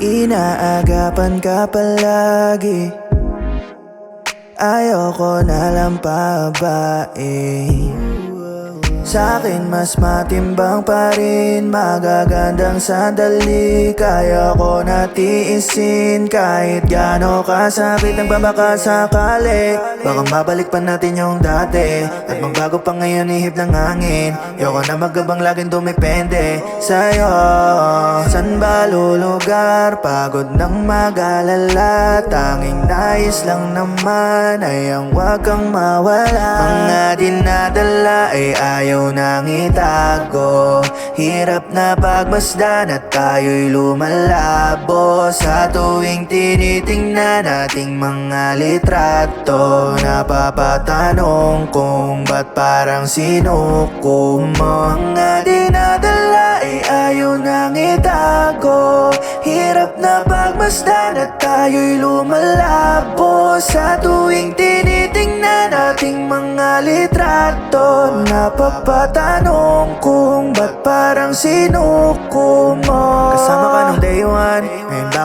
Inaagapan ka palagi. Ayoko na lang babae Sa'kin mas matimbang pa rin Magagandang sandali. Kaya ko natiisin Kahit gaano kasakit ang babaka sakali. Baka mabalik pa natin yung dati At magbago pa ngayon ihip ng hangin. Yoko na magabang laging dumipende Sa'yo San ba lulugar? Pagod ng mag-alala. Tanging nais lang naman Ay ang wag kang mawala. Mga dinadala ay ayaw nang itago. Hirap na pagmasdan at tayo'y lumalabo. Sa tuwing tinitingnan nating mga litrato Napapatanong kung ba't parang sinuko. Mga dinadala na pagmasdan at tayo'y lumalabo. Sa tuwing tinitingnan nating mga litrato Napapatanong kung ba't parang sinuko mo? Kasama ka Ngayon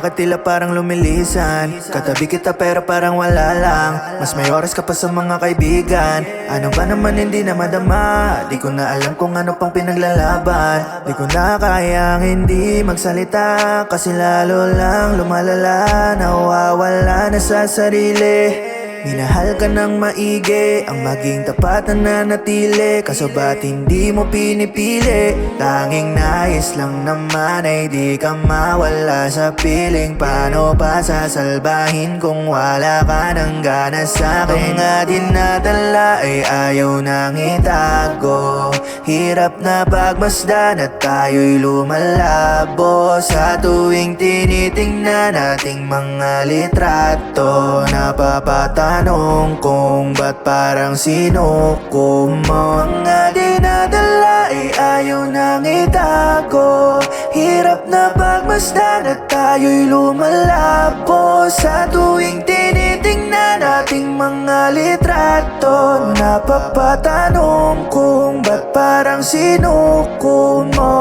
bakit tila parang lumilisan? Katabi kita pero parang wala lang. Mas may oras ka pa sa mga kaibigan. Ano ba naman hindi na madama? Di ko na alam kung ano pang pinaglalaban. Di ko na kayang hindi magsalita. Kasi lalo lang lumalala Nawawala na sa sarili Minahal ka ng maigi Ang maging tapat na nanatili. Kaso ba't hindi mo pinipili? Tanging nais lang naman Ay di ka mawala sa piling. Paano pa sasalbahin Kung wala ka ng gana sa'kin Mga dinadala ay ayaw nang itago Hirap na pagmasdan At tayo'y lumalabo. Sa tuwing tinitingnan nating mga litrato Napapatanong kung ba't parang sinuko mo. Mga dinadala ay ayaw nang itago. Hirap na pagmasdan at tayo'y lumalabo. Sa tuwing tinitingnan nating mga litrato Napapatanong kung ba't parang sinuko mo